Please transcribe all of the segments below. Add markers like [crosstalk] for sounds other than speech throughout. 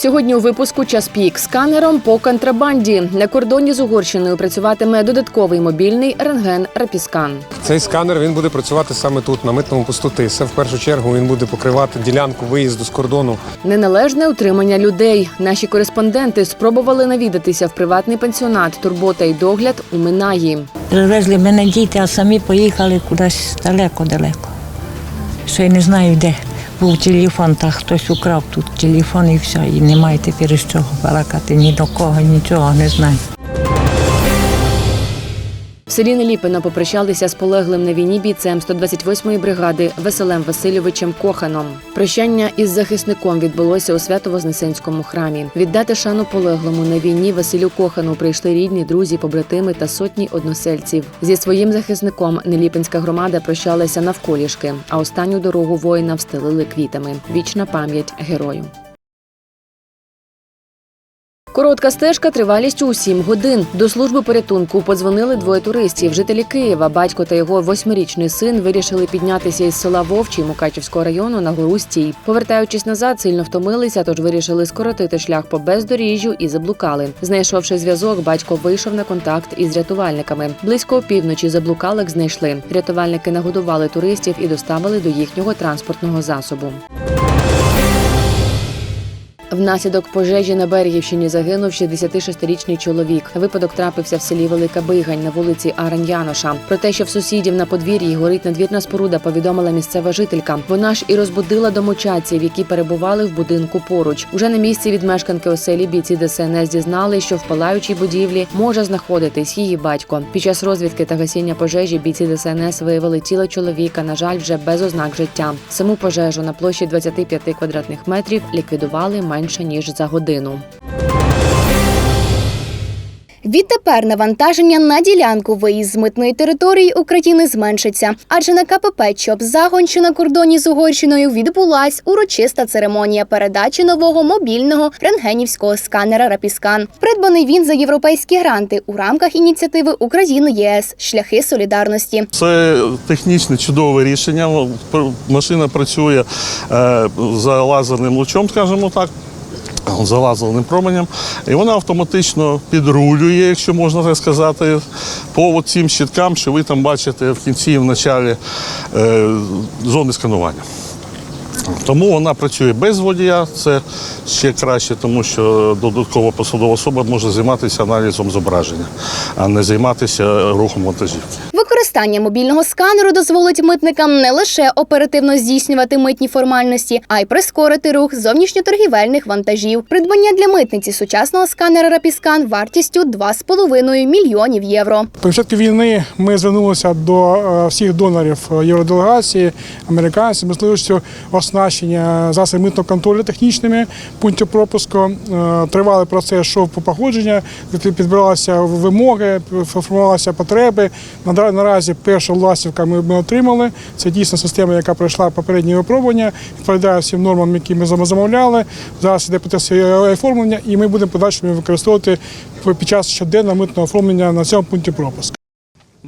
Сьогодні у випуску час пік сканером по контрабанді на кордоні з Угорщиною працюватиме додатковий мобільний рентген Рапіскан. Цей сканер він буде працювати саме тут, на митному посту Тиса. В першу чергу він буде покривати ділянку виїзду з кордону. Неналежне утримання людей. Наші кореспонденти спробували навідатися в приватний пенсіонат Турбота і догляд у Минаї. Привезли мене діти, а самі поїхали кудись далеко-далеко. Що я не знаю, де був телефон, та хтось украв тут телефон і все, і немає тепер з чого балакати ні до кого, нічого не знаю. В селі Неліпино попрощалися з полеглим на війні бійцем 128-ї бригади Василем Васильовичем Коханом. Прощання із захисником відбулося у Свято-Вознесенському храмі. Віддати шану полеглому на війні Василю Кохану прийшли рідні, друзі, побратими та сотні односельців. Зі своїм захисником Неліпинська громада прощалася навколішки, а останню дорогу воїна встелили квітами. Вічна пам'ять герою. Коротка стежка тривалістю у 7 годин. До служби порятунку подзвонили двоє туристів. Жителі Києва, батько та його восьмирічний син вирішили піднятися із села Вовчий Мукачівського району на гору Стій. Повертаючись назад, сильно втомилися, тож вирішили скоротити шлях по бездоріжжю і заблукали. Знайшовши зв'язок, батько вийшов на контакт із рятувальниками. Близько опівночі заблукалик знайшли. Рятувальники нагодували туристів і доставили до їхнього транспортного засобу. Внаслідок пожежі на Берегівщині загинув 66-річний чоловік. Випадок трапився в селі Велика Бигань на вулиці Арань Яноша. Про те, що в сусідів на подвір'ї горить надвірна споруда, повідомила місцева жителька. Вона ж і розбудила домочадців, які перебували в будинку поруч. Уже на місці від мешканки оселі бійці ДСНС дізнали, що в палаючій будівлі може знаходитись її батько. Під час розвідки та гасіння пожежі бійці ДСНС виявили тіло чоловіка, на жаль, вже без ознак життя. Саму пожежу на площі 25 квадратних метрів ліквідували менше ніж за годину. Відтепер навантаження на ділянку виїзд з митної території України зменшиться, адже на КПП ЧОП Загон, що на кордоні з Угорщиною, відбулась урочиста церемонія передачі нового мобільного рентгенівського сканера Рапіскан. Придбаний він за європейські гранти у рамках ініціативи України ЄС Шляхи солідарності. Це технічне чудове рішення. Машина працює е, за лазерним лучом, скажімо так. За променем, і вона автоматично підрулює, якщо можна так сказати, по цим щиткам, що ви там бачите в кінці і в началі е, зони сканування. Тому вона працює без водія, це ще краще, тому що додаткова посадова особа може займатися аналізом зображення, а не займатися рухом вантажівки. Використання мобільного сканеру дозволить митникам не лише оперативно здійснювати митні формальності, а й прискорити рух зовнішньоторгівельних вантажів. Придбання для митниці сучасного сканера Рапіскан вартістю 2,5 мільйонів євро. Початку війни ми звернулися до е, всіх донорів е, євроделегації, американців, можливістю оснащення засобів митного контролю технічними пунктів пропуску. Е, Тривалий процес йшов по походження, підбиралися вимоги, формувалися потреби. На- Наразі перша власівка ми, ми отримали. Це дійсно система, яка пройшла попереднє випробування, відповідає всім нормам, які ми замовляли. Зараз іде процес оформлення, і ми будемо подальшому використовувати під час щоденного митного оформлення на цьому пункті пропуску.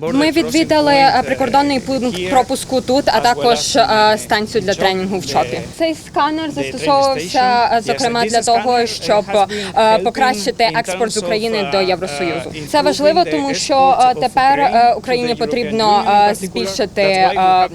Ми відвідали е, прикордонний пункт пропуску тут, а також е, станцію для тренінгу в ЧОПі. Цей сканер застосовувався е, зокрема для того, щоб покращити експорт з України до Євросоюзу. Це важливо, тому що тепер Україні потрібно збільшити е,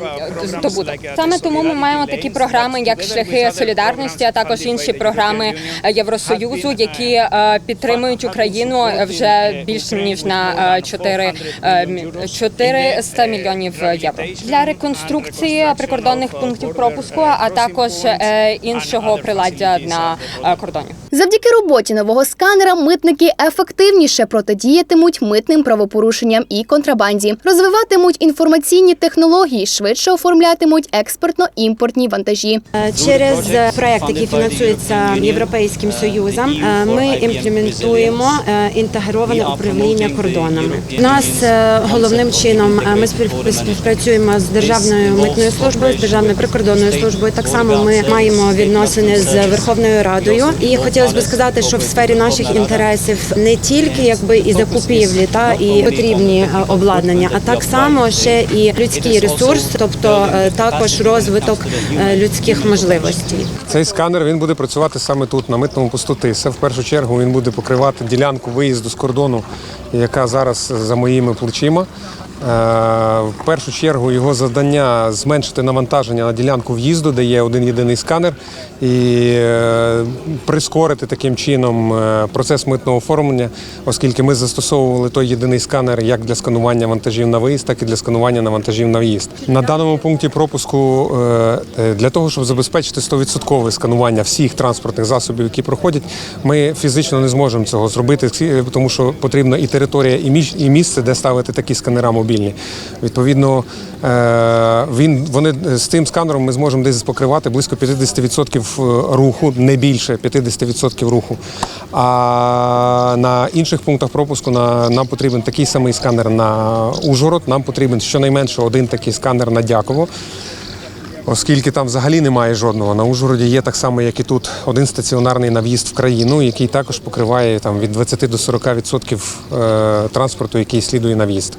здобуток. Саме тому ми маємо такі програми, як шляхи солідарності, а також інші програми Євросоюзу, які е, підтримують Україну вже більше ніж на е, 4 е, мі- 400 мільйонів євро для реконструкції прикордонних пунктів пропуску, а також е, іншого приладдя на е, кордоні. Завдяки роботі нового сканера митники ефективніше протидіятимуть митним правопорушенням і контрабанді, розвиватимуть інформаційні технології, швидше оформлятимуть експортно-імпортні вантажі. Через проект, який фінансується Європейським Союзом, е, ми імплементуємо е, інтегроване управління кордонами. У нас е, головним чином е, ми спів- співпрацюємо з державною митною службою, з державною прикордонною службою. Так само ми маємо відносини з Верховною Радою. І хотіла хотілося б сказати, що в сфері наших інтересів не тільки якби і закупівлі, та і потрібні е, обладнання, а так само ще і людський ресурс, тобто е, також розвиток е, людських можливостей. Цей сканер він буде працювати саме тут, на митному посту Тиса. В першу чергу він буде покривати ділянку виїзду з кордону, яка зараз за моїми плечима. Е, В першу чергу його завдання зменшити навантаження на ділянку в'їзду, де є один єдиний сканер, і е, прискорити таким чином е, процес митного оформлення, оскільки ми застосовували той єдиний сканер як для сканування вантажів на виїзд, так і для сканування на вантажів на в'їзд. На даному пункті пропуску для того, щоб забезпечити 100% сканування всіх транспортних засобів, які проходять, ми фізично не зможемо цього зробити, тому що потрібна і територія, і місце, де ставити такі сканера мобільні. Відповідно, е, він вони з цим сканером ми зможемо десь покривати близько 50% руху, не більше 50% руху. А на інших пунктах пропуску на, нам потрібен такий самий сканер на Ужгород, нам потрібен щонайменше один такий сканер на Дяково. Оскільки там взагалі немає жодного. На Ужгороді є так само, як і тут, один стаціонарний на в'їзд в країну, який також покриває там, від 20 до 40% е, транспорту, який слідує на в'їзд.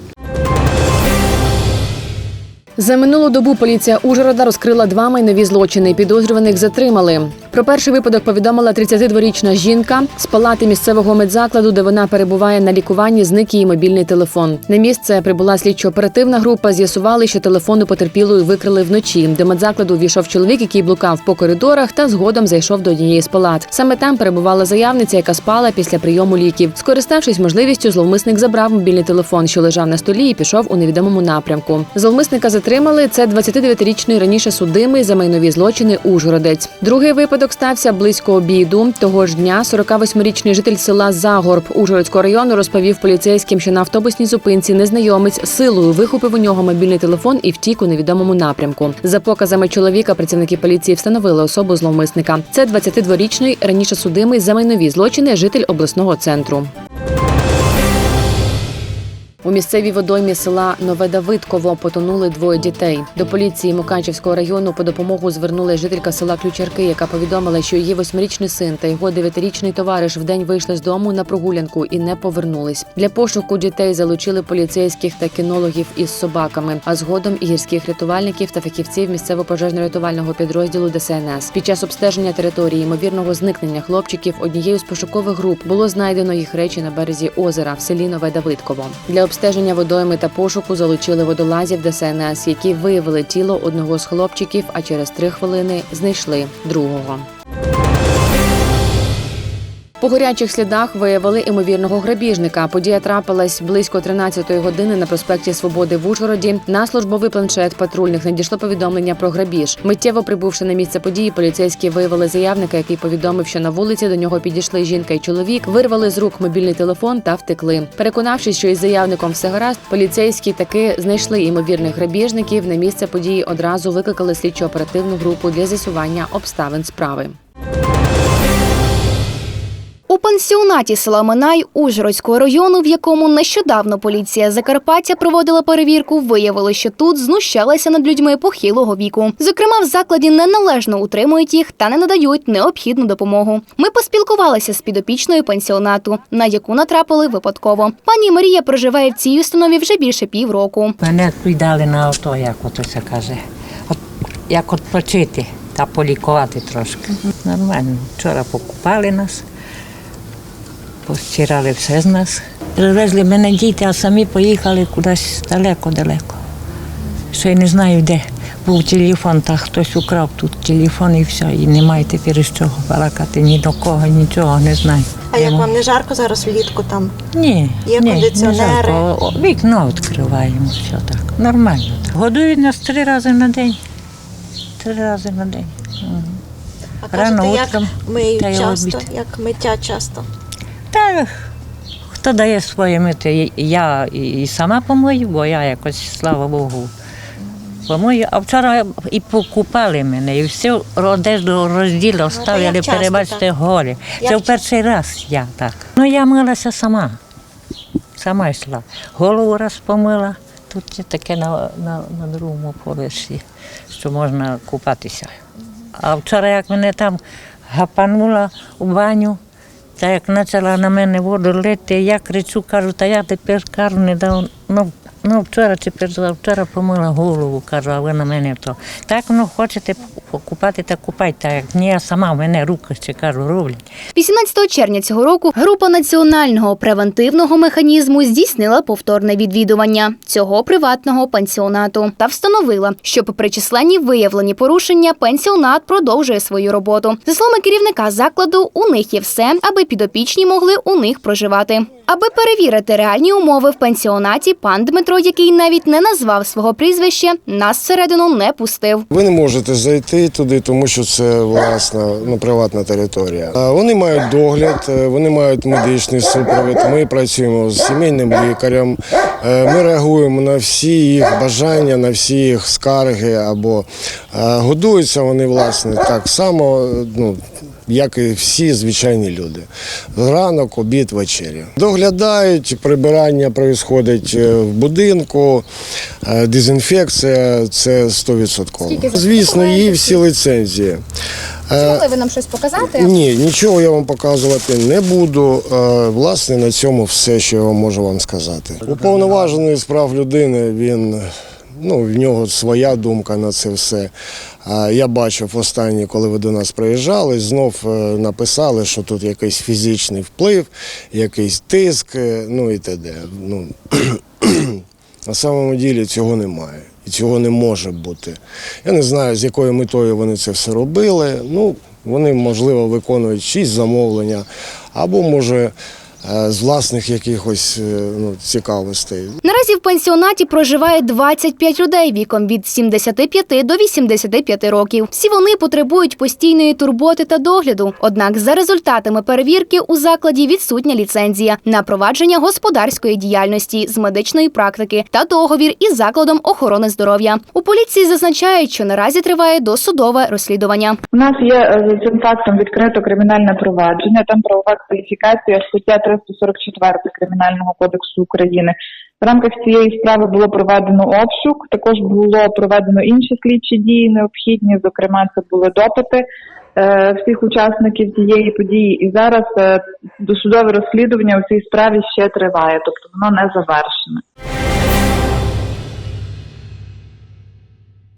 За минулу добу поліція Ужгорода розкрила два майнові злочини. Підозрюваних затримали. Про перший випадок повідомила 32-річна жінка з палати місцевого медзакладу, де вона перебуває на лікуванні. Зник її мобільний телефон. На місце прибула слідчо-оперативна група. З'ясували, що телефон у потерпілої викрили вночі. До медзакладу війшов чоловік, який блукав по коридорах, та згодом зайшов до однієї з палат. Саме там перебувала заявниця, яка спала після прийому ліків. Скориставшись можливістю, зловмисник забрав мобільний телефон, що лежав на столі, і пішов у невідомому напрямку. Зловмисника затримали. Це 29-річний раніше судимий за майнові злочини Ужгородець. Другий випадок стався близько обіду. Того ж дня 48-річний житель села Загорб Ужгородського району розповів поліцейським, що на автобусній зупинці незнайомець силою вихопив у нього мобільний телефон і втік у невідомому напрямку. За показами чоловіка, працівники поліції встановили особу зловмисника. Це 22-річний раніше судимий за майнові злочини житель обласного центру. У місцевій водоймі села Нове Давидково потонули двоє дітей. До поліції Мукачівського району по допомогу звернулася жителька села Ключарки, яка повідомила, що її восьмирічний син та його дев'ятирічний товариш вдень вийшли з дому на прогулянку і не повернулись. Для пошуку дітей залучили поліцейських та кінологів із собаками, а згодом і гірських рятувальників та фахівців місцево пожежно-рятувального підрозділу ДСНС. Під час обстеження території ймовірного зникнення хлопчиків однією з пошукових груп було знайдено їх речі на березі озера в селі Нове Давидково. Для обстеження водойми та пошуку залучили водолазів ДСНС, які виявили тіло одного з хлопчиків, а через три хвилини знайшли другого. По гарячих слідах виявили імовірного грабіжника. Подія трапилась близько 13-ї години на проспекті Свободи в Ужгороді. На службовий планшет патрульних надійшло повідомлення про грабіж. Миттєво прибувши на місце події, поліцейські виявили заявника, який повідомив, що на вулиці до нього підійшли жінка і чоловік, вирвали з рук мобільний телефон та втекли. Переконавшись, що із заявником все гаразд, поліцейські таки знайшли імовірних грабіжників. На місце події одразу викликали слідчо-оперативну групу для з'ясування обставин справи. Пансіонаті села Минай Ужгородського району, в якому нещодавно поліція Закарпаття проводила перевірку, виявило, що тут знущалися над людьми похилого віку. Зокрема, в закладі неналежно утримують їх та не надають необхідну допомогу. Ми поспілкувалися з підопічною пансіонату, на яку натрапили випадково. Пані Марія проживає в цій установі вже більше півроку. Мене віддали на ото, як ото це каже. От, як відпочити та полікувати трошки. Нормально. Вчора покупали нас, постирали все з нас. Привезли мене діти, а самі поїхали кудись далеко-далеко. Ще й не знаю де. Був телефон, та хтось украв тут телефон і все. І немає тепер з чого балакати ні до кого, нічого не знаю. А як вам не жарко зараз влітку там? ні, Є ні, кондиціонери? Не жарко. Вікно відкриваємо, все так. Нормально. Так. Годують нас три рази на день. Три рази на день. Мгм. А Рано як утром миють часто, обід. як миття часто. Та хто дає своє мити? Я і сама помию, бо я якось, слава Богу, помию. А вчора і покупали мене, і всю одежду розділи, оставили, як часто перебачте, так? Це в перший раз я так. Ну я милася сама. Сама йшла. Голову раз помила. Тут є таке на, на, на другому поверсі, що можна купатися. А вчора, як мене там гапанула у баню. Та як почала на мене воду лити, я кричу, кажу, та я тепер кажу, не дав. Ну, ну вчора чи вчора помила голову, кажу, а ви на мене то. Так, ну хочете купати, так купайте. Так як ні, я сама в мене руки ще кажу, роблять. 18 червня цього року група національного превентивного механізму здійснила повторне відвідування цього приватного пансіонату та встановила, що при численні виявлені порушення пансіонат продовжує свою роботу. За словами керівника закладу, у них є все, аби підопічні могли у них проживати. Аби перевірити реальні умови в пансіонаті, пан Дмитро, який навіть не назвав свого прізвища, нас всередину не пустив. Ви не можете зайти туди, тому що це власна ну, приватна територія. Вони мають догляд, е, вони мають медичний супровід. Ми працюємо з сімейним лікарем. е, Ми реагуємо на всі їх бажання, на всі їх скарги або е, годуються вони власне так само. Ну, як і всі звичайні люди. Ранок, обід, вечеря. Доглядають, прибирання відбувається в будинку, е, дезінфекція це 100%. Звісно, є всі ліцензії. Е, Могли ви нам щось показати? Ні, нічого я вам показувати не буду. Е, Власне, на цьому все, що я вам можу вам сказати. Уповноважений з прав людини, він ну, в нього своя думка на це все. Я бачив останнє, коли ви до нас приїжджали, знов е, написали, що тут якийсь фізичний вплив, якийсь тиск, е, ну і т.д. Ну, [clears throat] на самому ділі цього немає. І цього не може бути. Я не знаю, з якою метою вони це все робили. Ну, вони, можливо, виконують чиїсь замовлення, або, може, з власних якихось е, ну, цікавостей. Наразі в пансіонаті проживає 25 людей віком від 75 до 85 років. Всі вони потребують постійної турботи та догляду. Однак за результатами перевірки у закладі відсутня ліцензія на провадження господарської діяльності з медичної практики та договір із закладом охорони здоров'я. У поліції зазначають, що наразі триває досудове розслідування. У нас є е, цим фактом відкрито кримінальне провадження. Там правова кваліфікація стаття 344 Кримінального кодексу України. В рамках цієї справи було проведено обшук. Також було проведено інші слідчі дії необхідні. Зокрема, це були допити е, всіх учасників цієї події. І зараз е, досудове розслідування у цій справі ще триває, тобто воно не завершене.